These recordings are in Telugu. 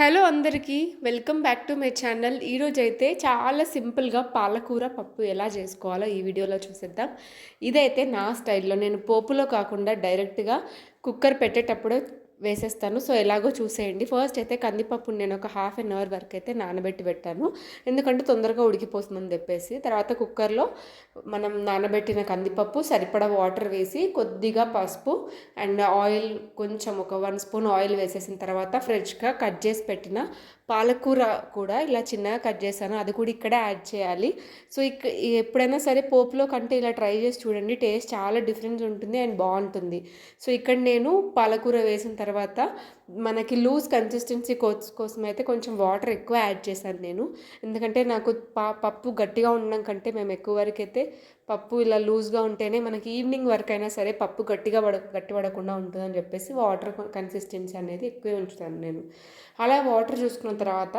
హలో అందరికీ welcome back to my channel. ఈరోజు అయితే చాలా సింపుల్గా పాలకూర పప్పు ఎలా చేసుకోవాలో ఈ వీడియోలో చూసేద్దాం. ఇదైతే నా స్టైల్లో నేను పోపులో కాకుండా డైరెక్ట్గా కుక్కర్ పెట్టేటప్పుడు వేసేస్తాను. సో ఎలాగో చూసేయండి. ఫస్ట్ అయితే కందిపప్పు నేను ఒక హాఫ్ అన్ అవర్ వరకు అయితే నానబెట్టి పెట్టాను. ఎందుకంటే తొందరగా ఉడికిపోతుందని చెప్పేసి. తర్వాత కుక్కర్లో మనం నానబెట్టిన కందిపప్పు సరిపడా వాటర్ వేసి కొద్దిగా పసుపు అండ్ ఆయిల్ కొంచెం ఒక వన్ స్పూన్ ఆయిల్ వేసేసిన తర్వాత ఫ్రెష్గా కట్ చేసి పెట్టిన పాలకూర కూడా ఇలా చిన్నగా కట్ చేశాను. అది కూడా ఇక్కడే యాడ్ చేయాలి. సో ఇక ఎప్పుడైనా సరే పోపులో కంటే ఇలా ట్రై చేసి చూడండి. టేస్ట్ చాలా డిఫరెన్స్ ఉంటుంది అండ్ బాగుంటుంది. సో ఇక్కడ నేను పాలకూర వేసిన తర్వాత మనకి లూజ్ కన్సిస్టెన్సీ కోసం అయితే కొంచెం వాటర్ ఎక్కువ యాడ్ చేశాను నేను. ఎందుకంటే నాకు పా పప్పు గట్టిగా ఉండడం కంటే మేము ఎక్కువ వరకు అయితే పప్పు ఇలా లూజ్గా ఉంటేనే మనకి ఈవినింగ్ వరకు అయినా సరే పప్పు గట్టిగా పడ గట్టి పడకుండా ఉంటుందని చెప్పేసి వాటర్ కన్సిస్టెన్సీ అనేది ఎక్కువే ఉంచుతాను నేను. అలా వాటర్ చూసుకున్న తర్వాత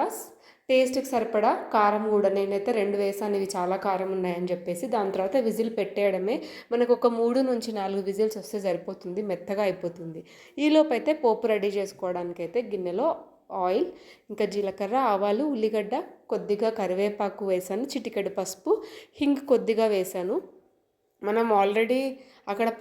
టేస్ట్కి సరిపడా కారం కూడా నేనైతే రెండు వేసాను ఇవి చాలా కారం ఉన్నాయని చెప్పేసి దాని తర్వాత విజిల్ పెట్టేయడమే మనకు ఒక మూడు నుంచి నాలుగు విజిల్స్ వస్తే సరిపోతుంది మెత్తగా అయిపోతుంది. ఈలోపు అయితే పోపు రెడీ చేసుకోవడానికి అయితే గిన్నెలో ఆయిల్ ఇంకా జీలకర్ర ఆవాలు ఉల్లిగడ్డ కొద్దిగా కరివేపాకు వేసాను చిటికెడు పసుపు హింగ్ కొద్దిగా వేసాను. మనం ఆల్రెడీ అక్కడ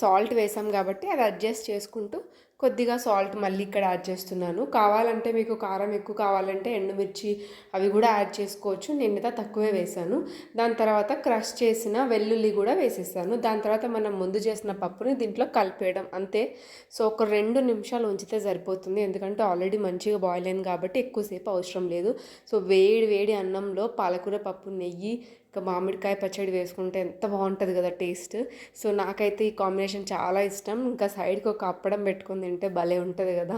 సాల్ట్ వేసాం కాబట్టి అది అడ్జస్ట్ చేసుకుంటూ కొద్దిగా సాల్ట్ మళ్ళీ ఇక్కడ యాడ్ చేస్తున్నాను. కావాలంటే మీకు కారం ఎక్కువ కావాలంటే ఎండుమిర్చి అవి కూడా యాడ్ చేసుకోవచ్చు. నేనైతే తక్కువే వేసాను. దాని తర్వాత క్రష్ చేసిన వెల్లుల్లి కూడా వేసేసాను. దాని తర్వాత మనం ముందు చేసిన పప్పుని దీంట్లో కలిపేయడం. అంతే. సో ఒక రెండు నిమిషాలు ఉంచితే సరిపోతుంది. ఎందుకంటే ఆల్రెడీ మంచిగా బాయిల్ అయింది కాబట్టి ఎక్కువసేపు అవసరం లేదు. సో వేడి వేడి అన్నంలో పాలకూర పప్పు నెయ్యి ఇంకా మామిడికాయ పచ్చడి వేసుకుంటే ఎంత బాగుంటుంది కదా టేస్ట్. సో నాకైతే ఈ కాంబినేషన్ చాలా ఇష్టం. ఇంకా సైడ్కి ఒక అప్పడం పెట్టుకుని తింటే భలే ఉంటుంది కదా.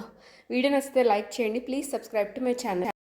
వీడియో నచ్చితే లైక్ చేయండి. Please subscribe to my channel.